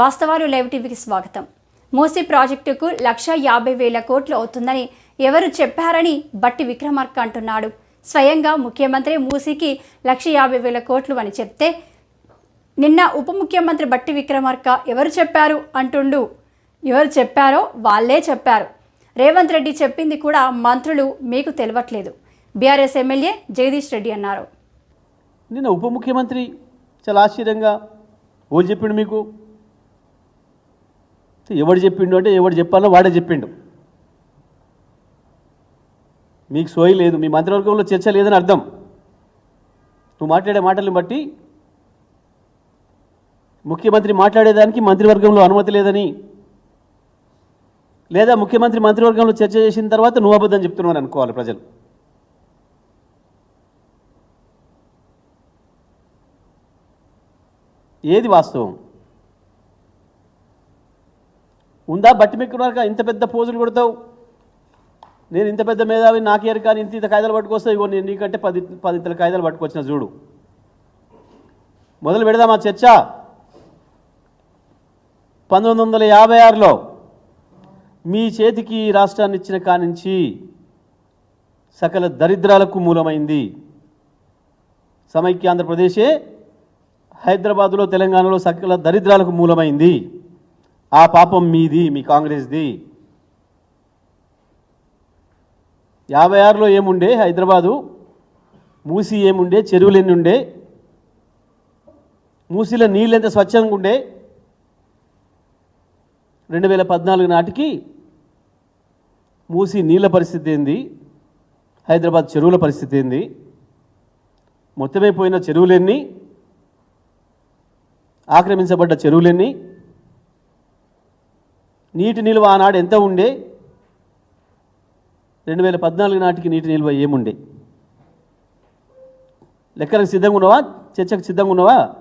వాస్తవాలు లైవ్ టీవీకి స్వాగతం. మూసీ ప్రాజెక్టుకు లక్ష యాభై వేల కోట్లు అవుతుందని ఎవరు చెప్పారని బట్టి విక్రమార్క అంటున్నాడు. స్వయంగా ముఖ్యమంత్రి మూసీకి లక్ష యాభై వేల కోట్లు అని చెప్తే నిన్న ఉప ముఖ్యమంత్రి బట్టి విక్రమార్క ఎవరు చెప్పారు అంటుండు. ఎవరు చెప్పారో వాళ్ళే చెప్పారు. రేవంత్ రెడ్డి చెప్పింది కూడా మంత్రులు మీకు తెలియట్లేదు బీఆర్ఎస్ ఎమ్మెల్యే జగదీష్ రెడ్డి అన్నారు. నిన్న ఉప ముఖ్యమంత్రి చాలా ఆశ్చర్యంగా ఓళ్ళు చెప్పిండు మీకు. ఎవడు చెప్పిండు అంటే ఎవడు చెప్పాలో వాడే చెప్పిండు. మీకు సోయి లేదు మీ మంత్రివర్గంలో చర్చ లేదని అర్థం. నువ్వు మాట్లాడే మాటలను బట్టి ముఖ్యమంత్రి మాట్లాడేదానికి మంత్రివర్గంలో అనుమతి లేదని లేదా ముఖ్యమంత్రి మంత్రివర్గంలో చర్చ చేసిన తర్వాత నువ్వు అబద్ధం చెప్తున్నావు అనుకోవాలి ప్రజలు. ఏది వాస్తవం? ఉందా? బట్టి మెక్కున్నారుగా ఇంత పెద్ద పోజులు కొడతావు? నేను ఇంత పెద్ద మేధావి నాకేరు కానీ ఇంత ఇంత కాయిదాలు పట్టుకొస్తా ఇగో నేను నీకంటే పది పది ఇంతల కాయిదాలు పట్టుకొచ్చిన చూడు. మొదలు పెడదామా చర్చ? పంతొమ్మిది వందల యాభై ఆరులో మీ చేతికి రాష్ట్రాన్ని ఇచ్చిన కానించి సకల దరిద్రాలకు మూలమైంది. సమైక్య ఆంధ్రప్రదేశే హైదరాబాదులో తెలంగాణలో సకల దరిద్రాలకు మూలమైంది. ఆ పాపం మీది మీ కాంగ్రెస్ది. యాభై ఆరులో ఏముండే హైదరాబాదు? మూసి ఏముండే? చెరువులు ఎన్ని ఉండే? మూసిలో నీళ్ళు ఎంత స్వచ్ఛంగా ఉండే? రెండు వేల పద్నాలుగు నాటికి మూసి నీళ్ళ పరిస్థితి ఏంది? హైదరాబాద్ చెరువుల పరిస్థితి ఏంది? మొత్తమైపోయిన చెరువులెన్ని ఆక్రమించబడ్డ చెరువులెన్ని నీటి నిల్వ ఆనాడు ఎంత ఉండే? రెండు వేల పద్నాలుగు నాటికి నీటి నిల్వ ఏముండే? లెక్కలకు సిద్ధంగా ఉన్నావా? చర్చకు సిద్ధంగా ఉన్నావా?